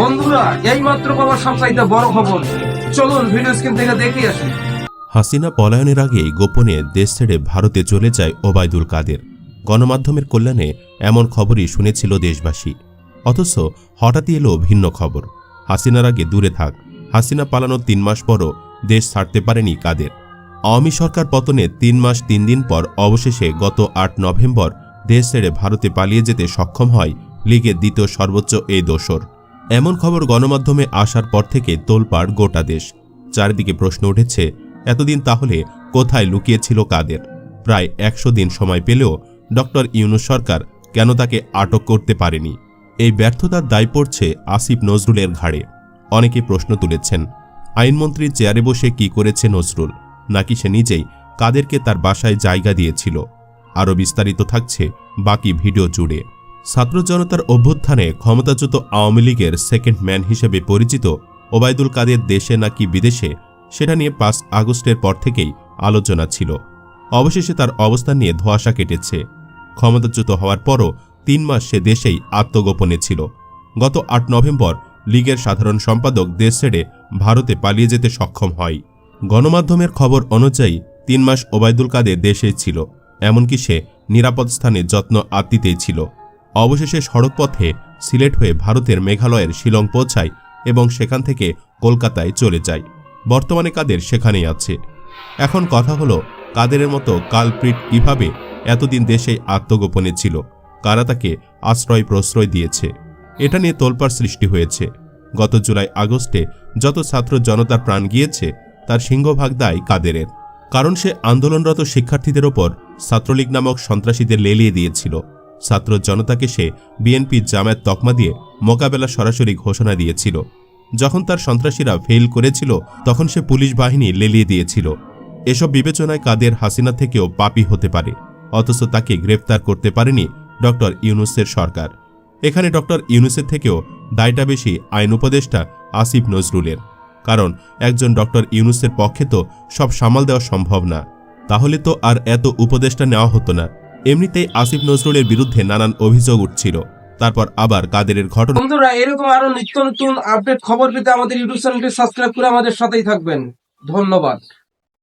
বন্ধুরা এই মাত্র পাওয়া সবচাইতে বড় খবর। চলুন ভিডিও স্ক্রিন থেকে দেখে আসি। হাসিনা পলায়নের আগেই গোপনে দেশ ছেড়ে ভারতে চলে যায় ওবায়দুল কাদের। গণমাধ্যমের কল্যাণে এমন খবরই শুনেছিল দেশবাসী। অথচ হঠাৎই এলো ভিন্ন খবর। হাসিনার আগে দূরে থাক। হাসিনা পালানোর তিন মাস পরও দেশ ছাড়তে পারেনি কাদের। আওয়ামী সরকার পতনে তিন মাস তিন দিন পর অবশেষে গত আট নভেম্বর দেশ ছেড়ে ভারতে পালিয়ে যেতে সক্ষম হয় লীগের দ্বিতীয় সর্বোচ্চ এই দোসর। এমন খবর গণমাধ্যমে আসার পর থেকে তোলপাড় গোটা দেশ। চারিদিকে প্রশ্ন উঠেছে, এতদিন তাহলে কোথায় লুকিয়েছিল কাদের? প্রায় একশো দিন সময় পেলেও ডক্টর ইউনুস সরকার কেন তাকে আটক করতে পারেনি? এই ব্যর্থতার দায় পড়ছে আসিফ নজরুলের ঘাড়ে। অনেকে প্রশ্ন তুলেছেন আইনমন্ত্রীর চেয়ারে বসে কি করেছে নজরুল? নাকি সে নিজেই কাদেরকে তার বাসায় জায়গা দিয়েছিল? আরও বিস্তারিত থাকছে বাকি ভিডিও জুড়ে। ছাত্র জনতার অভ্যুত্থানে ক্ষমতাচ্যুত আওয়ামী লীগের সেকেন্ড ম্যান হিসেবে পরিচিত ওবায়দুল কাদের দেশে নাকি বিদেশে, সেটা নিয়ে পাঁচ আগস্টের পর থেকেই আলোচনা ছিল। অবশেষে তার অবস্থান নিয়ে ধোঁয়াশা কেটেছে। ক্ষমতাচ্যুত হওয়ার পরও তিন মাস সে দেশেই আত্মগোপনে ছিল। গত আট নভেম্বর লীগের সাধারণ সম্পাদক দেশ ছেড়ে ভারতে পালিয়ে যেতে সক্ষম হয়। গণমাধ্যমের খবর অনুযায়ী তিন মাস ওবায়দুল কাদের দেশেই ছিল, এমনকি সে নিরাপদ স্থানে যত্ন আত্মিতেই ছিল। অবশেষে সড়কপথে সিলেট হয়ে ভারতের মেঘালয়ের শিলং পৌঁছায় এবং সেখান থেকে কলকাতায় চলে যায়। বর্তমানে কাদের সেখানেই আছে। এখন কথা হলো, কাদেরের মতো কালপ্রিট কীভাবে এতদিন দেশে আত্মগোপনে ছিল? কারা তাকে আশ্রয় প্রশ্রয় দিয়েছে? এটা নিয়ে তোলপাড় সৃষ্টি হয়েছে। গত জুলাই আগস্টে যত ছাত্র জনতার প্রাণ গিয়েছে, তার সিংহভাগ দায় কাদেরের। কারণ সে আন্দোলনরত শিক্ষার্থীদের ওপর ছাত্রলীগ নামক সন্ত্রাসীদের লেলিয়ে দিয়েছিল। ছাত্র জনতাকে সে বিএনপি জামায়াত তকমা দিয়ে মোকাবেলা সরাসরি ঘোষণা দিয়েছিল। যখন তার সন্ত্রাসীরা ফেল করেছিল, তখন সে পুলিশ বাহিনী লেলিয়ে দিয়েছিল। এসব বিবেচনায় কাদের হাসিনা থেকেও পাপি হতে পারে, অথচ তাকে গ্রেফতার করতে পারেনি ডক্টর ইউনুসের সরকার। এখানে ডক্টর ইউনুসের থেকেও দায়টা বেশি আইন উপদেষ্টা আসিফ নজরুলের। কারণ একজন ডক্টর ইউনুসের পক্ষে তো সব সামাল দেওয়া সম্ভব না। তাহলে তো আর এত উপদেষ্টা নেওয়া হতো না। এমনিতেই আসিফ নজরুলের বিরুদ্ধে নানান অভিযোগ উঠছিল। তারপর আবার কাদেরের ঘটনা বন্ধুরা, এরকম আরও নিত্য নতুন আপডেট খবর পেতে আমাদের ইউটিউব চ্যানেলটি সাবস্ক্রাইব করে আমাদের সাথেই থাকবেন। ধন্যবাদ।